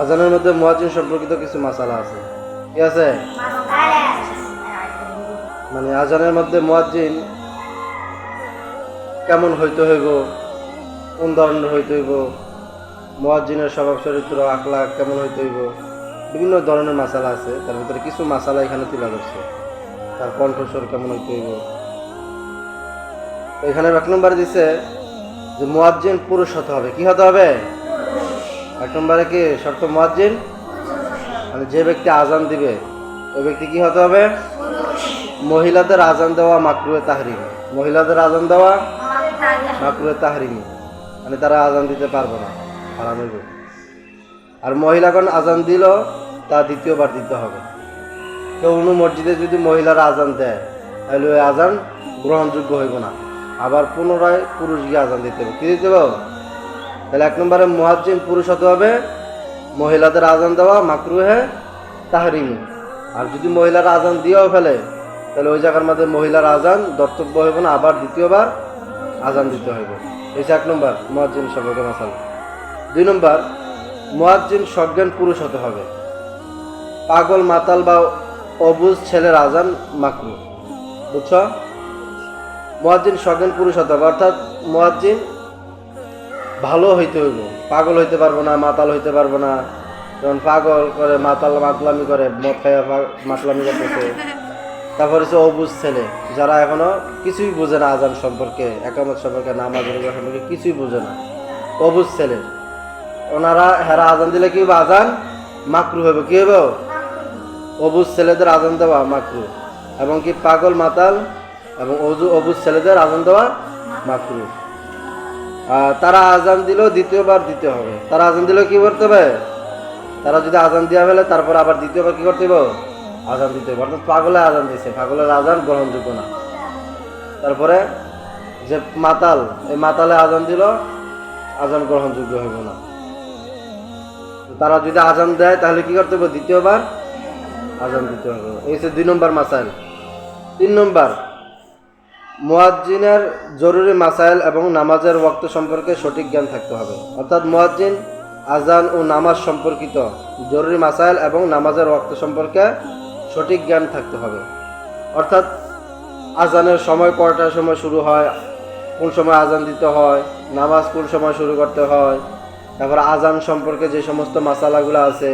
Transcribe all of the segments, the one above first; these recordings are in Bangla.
আজানের মধ্যে সম্পর্কিত কিছু মাসালা আছে। কি আছে? মানে আজানের মধ্যে কেমন হইতে হইব? কোন ধরনের হইতে হইব? মুয়াজ্জিনের স্বভাব, চরিত্র আকলা কেমন হইতে হইব? বিভিন্ন ধরনের মাসালা আছে। তার ভিতরে কিছু মাসালা এখানে তুলে ধরছে। তার কণ্ঠস্বর কেমন হইতে হইব? এখানে এক নম্বর দিছে যে মুয়াজ্জিন পুরুষ হতে হবে। কি হতে হবে? এক নম্বরে কি? শর্ত মুয়াজ্জিন? মানে যে ব্যক্তি আজান দিবে, ওই ব্যক্তি কি হতে হবে? মহিলাদের আজান দেওয়া মাকরুয়ে তাহরিমি। মহিলাদের আজান দেওয়া মাকরুয়ে তাহরিমি। মানে তারা আজান দিতে পারবে না, হারাম হইব। আর মহিলাগণ আজান দিল, তা দ্বিতীয়বার দিতে হবে। তো কোনো মসজিদে যদি মহিলারা আজান দেয়, তাহলে ওই আজান গ্রহণযোগ্য হইব না। আবার পুনরায় পুরুষ গিয়ে আজান দিতে হবে। কি দিতে হবে? তাহলে এক নম্বরে মুহাজ্জিন পুরুষ হতে হবে, মহিলাদের আজান দেওয়া, মাকরুহে তাহরিমি। আর যদি মহিলারা আজান দিয়েও ফেলে, তাহলে ওই জায়গার মধ্যে মহিলার আজান দর্তব্য হইব না, আবার দ্বিতীয়বার আজান দিতে হইব। যে এক নম্বর, মুয়াজ্জিন সম্পর্কে মাসাল। দুই নম্বর, মুয়াজ্জিন সজ্ঞান পুরুষ হতে হবে। পাগল, মাতাল বা অবুজ ছেলের আজান মাকরু। বুঝছ? মুয়াজ্জিন সজ্ঞান পুরুষ হতে হবে অর্থাৎ মুয়াজ্জিন ভালো হইতে হইব, পাগল হইতে পারব না, মাতাল হইতে পারব না। যেমন পাগল করে, মাতাল মাতলামি করে, মদ খাইয়া মাতলামি করতেছে। তারপর হচ্ছে অবুজ ছেলে, যারা এখনও কিছুই বোঝে না আজান সম্পর্কে, একামত সম্পর্কে, নামাজ সম্পর্কে কিছুই বোঝে না। অবুজ ছেলে। ওনারা হেরা আজান দিলে কি হবে আজান মাকরু হবে কি হবে অবুজ ছেলেদের আজান দেওয়া মাকরু। এবং কি পাগল, মাতাল এবং অজু, অবুজ ছেলেদের আজান দেওয়া মাকরু তারা আজান দিলেও দ্বিতীয়বার দিতে হবে। তারা আজান দিলেও কি করতে হবে? তারা যদি আজান দেওয়া ফেলে, তারপর আবার দ্বিতীয়বার কি করতে হবে আজান দিতে হবে অর্থাৎ পাগলের আজান দিছে পাগলের আজান গ্রহণযোগ্য না। তারপরে যে মাতাল, এই মাতালে আজান দিল, আজান গ্রহণযোগ্য হইব না। তারা যদি আজান দেয়, তাহলে কি করতে হবে দ্বিতীয়বার আজান দিতে হবে। এই হচ্ছে দুই নম্বর মাসাইল। তিন নম্বর মুয়াজ্জিনের জরুরি মাসাইল এবং নামাজের ওয়াক্ত সম্পর্কে সঠিক জ্ঞান থাকতে হবে। অর্থাৎ মুয়াজ্জিন আজান ও নামাজ সম্পর্কিত জরুরি মাসাইল এবং নামাজের ওয়াক্ত সম্পর্কে সঠিক জ্ঞান থাকতে হবে। অর্থাৎ আজানের সময় কয়টার সময় শুরু হয়, কোন সময় আজান দিতে হয়, নামাজ কোন সময় শুরু করতে হয়, তারপর আজান সম্পর্কে যে সমস্ত মাসালাগুলো আছে,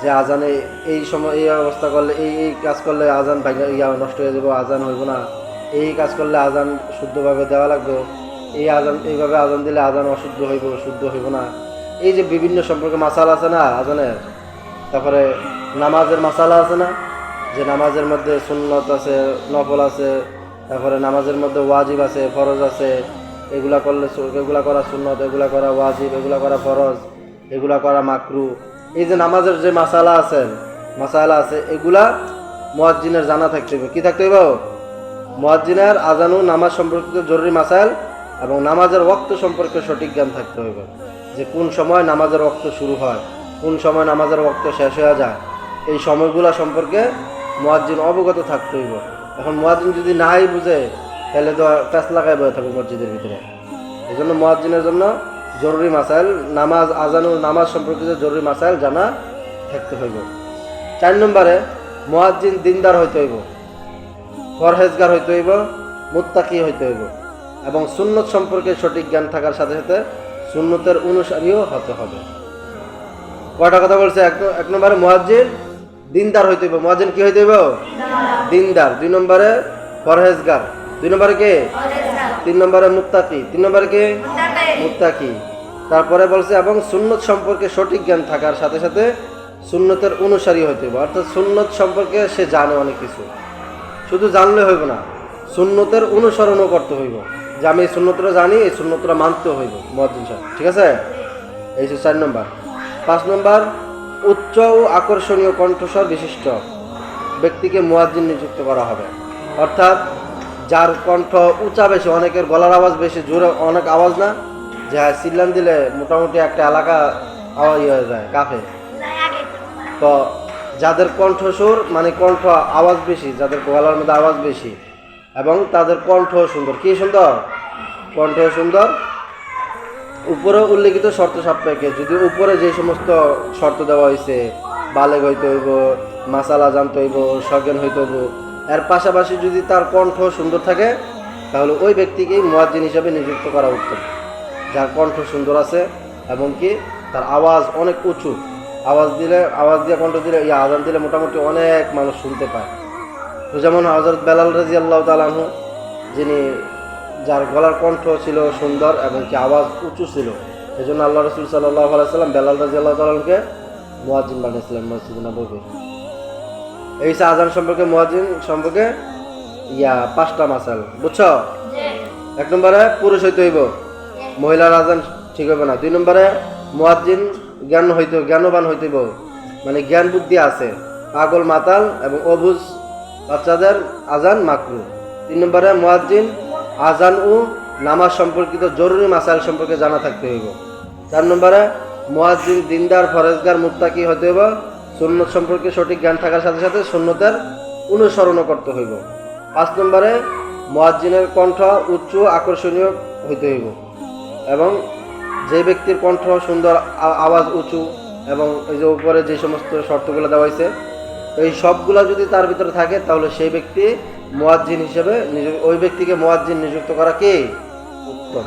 যে আজানে এই সময় এই অবস্থা করলে, এই এই কাজ করলে আজান ভাঙা, ইয়া নষ্ট হয়ে যাব, আজান হইব না। এই কাজ করলে আজান শুদ্ধভাবে দেওয়া লাগবে। এই আজান, এইভাবে আজান দিলে আজান অশুদ্ধ হইব, শুদ্ধ হইব না। এই যে বিভিন্ন সম্পর্কে মাসালা আছে না আজানের? তারপরে নামাজের মাসালা আছে না? যে নামাজের মধ্যে সুন্নত আছে, নফল আছে, তারপরে নামাজের মধ্যে ওয়াজিব আছে, ফরজ আছে, এগুলা করলে এগুলা করা সুন্নত, এগুলা করা ওয়াজিব, এগুলা করা ফরজ, এগুলা করা মাকরু। এই যে নামাজের যে মাসালা আছে মাসালা আছে, এগুলা মুয়াজ্জিনের জানা থাকতে হবে কি থাকতে হবে মুয়াজ্জিনের আজানু নামাজ সম্পর্কিত জরুরি মাসাইল এবং নামাজের ওক্ত সম্পর্কে সঠিক জ্ঞান থাকতে হবে যে কোন সময় নামাজের ওক্ত শুরু হয়, কোন সময় নামাজের ওক্ত শেষ হয়ে যায়, এই সময়গুলা সম্পর্কে মুয়াজ্জিন অবগত থাকতে হইব। এখন মুয়াজ্জিন যদি নাই বুঝে, তাহলে তো প্যাস লাগাই বয়ে থাকবে মসজিদের ভিতরে। এই জন্য মুয়াজ্জিনের জন্য জরুরি মাসাইল, নামাজ আজানু নামাজ সম্পর্কিত জরুরি মাসাইল জানা থাকতে হইব। চার নম্বরে মুয়াজ্জিন দিনদার হইতে হইব। পরহেজগার হইতে হইব, মুত্তাকি হইতে হইব, এবং সুন্নত সম্পর্কে সঠিক জ্ঞান থাকার সাথে সাথে সুন্নতের অনুসারীও হতে হবে। কয়টা কথা বলছে? এক নম্বরে মুয়াজ্জিন, দিনদার হইতে হইব। মুয়াজ্জিন কি হইতে হইব? দিনদার। দুই নম্বরে পরহেজগার। দুই নম্বরে কে? তিন নম্বরে মুত্তাকি। তিন নম্বরে কে? মুত্তাকি। তারপরে বলছে, এবং সুন্নত সম্পর্কে সঠিক জ্ঞান থাকার সাথে সাথে সুন্নতের অনুসারী হইতে হবে অর্থাৎ সুন্নত সম্পর্কে সে জানে অনেক কিছু। শুধু জানলে হইব না, সুন্নতের অনুসরণও করতে হইব। যে আমি এই সুন্নতটা জানি, এই সুন্নতটা মানতে হইব মহাদিন সাহেব, ঠিক আছে? এই হচ্ছে চার নম্বর। পাঁচ নম্বর, উচ্চ ও আকর্ষণীয় কণ্ঠস্বর বিশিষ্ট ব্যক্তিকে মুয়াজ্জিন নিযুক্ত করা হবে। অর্থাৎ, যার কণ্ঠ উঁচা বেশি, অনেকের গলার আওয়াজ বেশি, জোরে অনেক আওয়াজ না, যে হ্যাঁ চিল্লান দিলে মোটামুটি একটা এলাকা, আওয়াজ হয়ে যায় কাফে তো যাদের কণ্ঠস্বর মানে কণ্ঠ আওয়াজ বেশি, যাদের গলার মধ্যে আওয়াজ বেশি, এবং তাদের কণ্ঠ সুন্দর। কি সুন্দর? কণ্ঠ সুন্দর। উপরে উল্লেখিত শর্ত সাপেক্ষে, যদি উপরে যে সমস্ত শর্ত দেওয়া হয়েছে বালেগ হইতে হইব, মাসালা জানতে হইব সজ্ঞান হইতে হইব, এর পাশাপাশি যদি তার কণ্ঠ সুন্দর থাকে, তাহলে ওই ব্যক্তিকেই মুয়াজ্জিন হিসাবে নিযুক্ত করা উত্তম। যার কণ্ঠ সুন্দর আছে, এবং কি তার আওয়াজ অনেক উঁচু। আওয়াজ দিলে, আওয়াজ দিয়ে কণ্ঠ দিলে ইয়া আজান দিলে মোটামুটি অনেক মানুষ শুনতে পায়। তো যেমন হজরত বেলাল রাজি আল্লাহ তালাহু যিনি যার গলার কণ্ঠ ছিল সুন্দর এবং কি আওয়াজ উঁচু ছিল এই জন্য আল্লাহ রসুল সাল্লাহ আলাইসাল্লাম বেলাল রাজি আল্লাহ তালাহকে মুয়াজ্জিন বানিয়েছিলেন, মসজিদ নবীর এই হচ্ছে আজান সম্পর্কে, মুয়াজ্জিন সম্পর্কে, ইয়া, পাঁচটা মাসাল, বুঝছ? এক নম্বরে পুরুষ হইতে হইব, মহিলার আজান ঠিক হবে না। দুই নম্বরে মুয়াজ্জিন জ্ঞান হইতে জ্ঞানবান হইতে হইব। মানে জ্ঞান বুদ্ধি আছে। পাগল মাতাল এবং অবুজ বাচ্চাদের আজান মাকরু তিন নম্বরে মুয়াজ্জিন, আজান ও নামাজ সম্পর্কিত জরুরি মাসাইল সম্পর্কে জানা থাকতে হইব। চার নম্বরে মুয়াজ্জিন, দিনদার, ফরেজগার, মুত্তাকি হইতে হইব। সুন্নত সম্পর্কে সঠিক জ্ঞান থাকার সাথে সাথে সুন্নতের অনুসরণও করতে হইব। পাঁচ নম্বরে মুয়াজ্জিনের কণ্ঠ উচ্চ আকর্ষণীয় হইতে হইব। এবং যে ব্যক্তির কণ্ঠ সুন্দর আওয়াজ উঁচু এবং এই যে উপরে যে সমস্ত শর্তগুলো দেওয়া হয়েছে, এই সবগুলো যদি তার ভিতরে থাকে, তাহলে সেই ব্যক্তি মোয়াজ্জিন হিসেবে ওই ব্যক্তিকে মোয়াজ্জিন নিযুক্ত করা কে? উত্তম।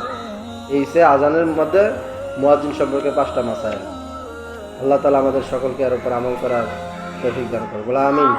এই সে আজানের মধ্যে মোয়াজ্জিন সম্পর্কে পাঁচটা মাসায় আল্লাহ তালা আমাদের সকলকে এর উপর আমল করার তৌফিক দান করব আমিন।